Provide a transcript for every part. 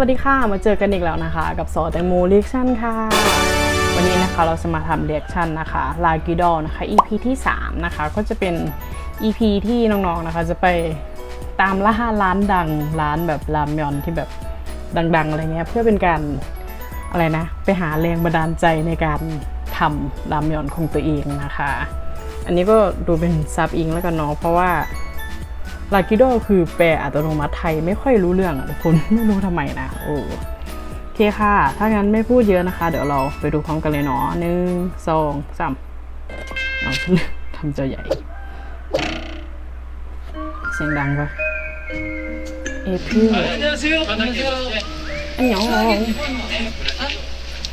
วัสดีค่ะ มาเจอกันอีกแล้วนะคะ กับซอแตงโมเรียกชั่นค่ะ วันนี้นะคะเราจะมาทำเรียกชั่นนะคะลากิดอนะคะ EP ที่ 3 นะคะ ก็จะเป็น EP ที่น้องๆนะคะจะไปตามล่าร้านดังร้านแบบรามยอนที่แบบดัง ๆ อะไรเงี้ยเพื่อเป็นการอะไรนะ ไปหาแรงบันดาลใจในการทำรามยอนของตัวเองนะคะ อันนี้ก็ดูเป็นซับอิงแล้วกันเนาะเพราะว่า ลากิโดคือแปลอัตโนมัติไทยไม่ค่อยรู้เรื่องอะทุกคน ไม่รู้ทำไมนะ โอ้โอเคค่ะ ถ้างั้นไม่พูดเยอะนะคะ เดี๋ยวเราไปดูพร้อมกันเลยเนาะหนึ่งสองสามเอา ทำจอใหญ่ เสียงดังปะเอพิว 안녕하세요. 안녕하세요. อันยอง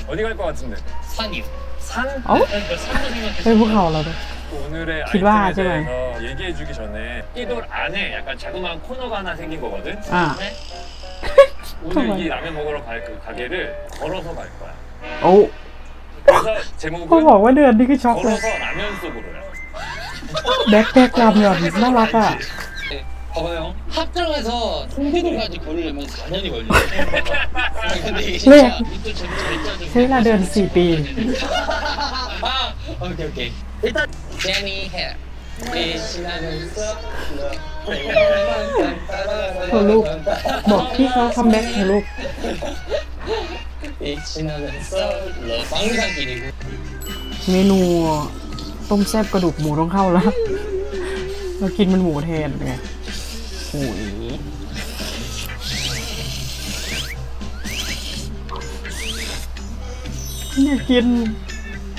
어디 갈 것 같은데? 산이요. 산? 어? 산도 생각해. เ ป็นภูเขาเราด้วย 오늘의 길바 아이템에 하지 마. 대해서 얘기해주기 전에 이돌 안에 약간 자그마한 코너가 하나 생긴 거거든? อ่า 오늘 정말. 이 라면 먹으러 갈 그 가게를 걸어서 갈 거야 โอ้ 그래서 เขาบอก 제목은 ว่าเดือนนี่คือช็อกเลย 걸어서 라면 속으로야 แบ็คแพ็ครามยอนน่ารักอ่ะ 봐봐요. 합정에서 통비도까지 걸으려면 4년이 걸려요. 근데 이게 왜? 진짜 이또 재미 잘 짜져. ใช้เวลาเดิน 4 ปี 아, 오케이 오케이. 일단 제니 해. 신나면서 โทรลูก บอกพี่เขาคัมแบ็คเถอะลูก 신나면서 망상길이고 เมนูต้มแซ่บกระดูกหมูต้องเข้าแล้ว เรากินมันหมูแทนไงโอ้ยอยากกิน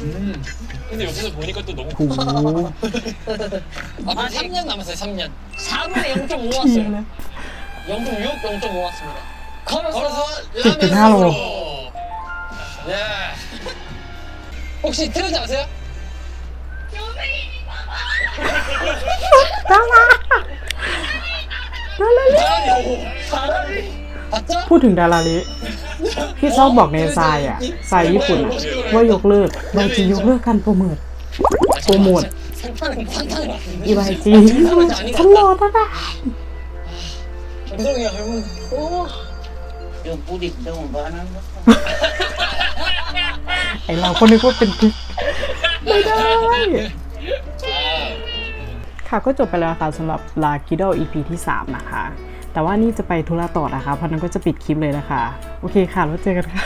음. 근데 여기서 보니까 또 너무 โอ้โห 아, 3년 남았어요 3년 4분에 0.5 เที่ย 왔어요. เลย 0.6, 0.5 왔습니다. 걸어서, 걸어서 찌찌 라면 하러. 속으로 네 혹시 트렌드 아세요? ดาราดาราลิ 사람이 봤죠? พูดถึงดาราลิ พี่ชอบบอกในทรายอะทรายญี่ปุ่นอะว่ายกเลิกบางทียกเลิกการโปรโมทโปรโมทอีบายจีฉันรอตั้งแต่ไอเราคนนี้ก็เป็นพิกไม่ได้ ค่ะก็จบไปแล้วค่ะสำหรับลากิโดพีที่ 3 นะคะ แต่ว่านี่จะไปธุระต่อนะคะ เพราะนั้นก็จะปิดคลิปเลยนะคะ โอเคค่ะ แล้วเจอกันค่ะ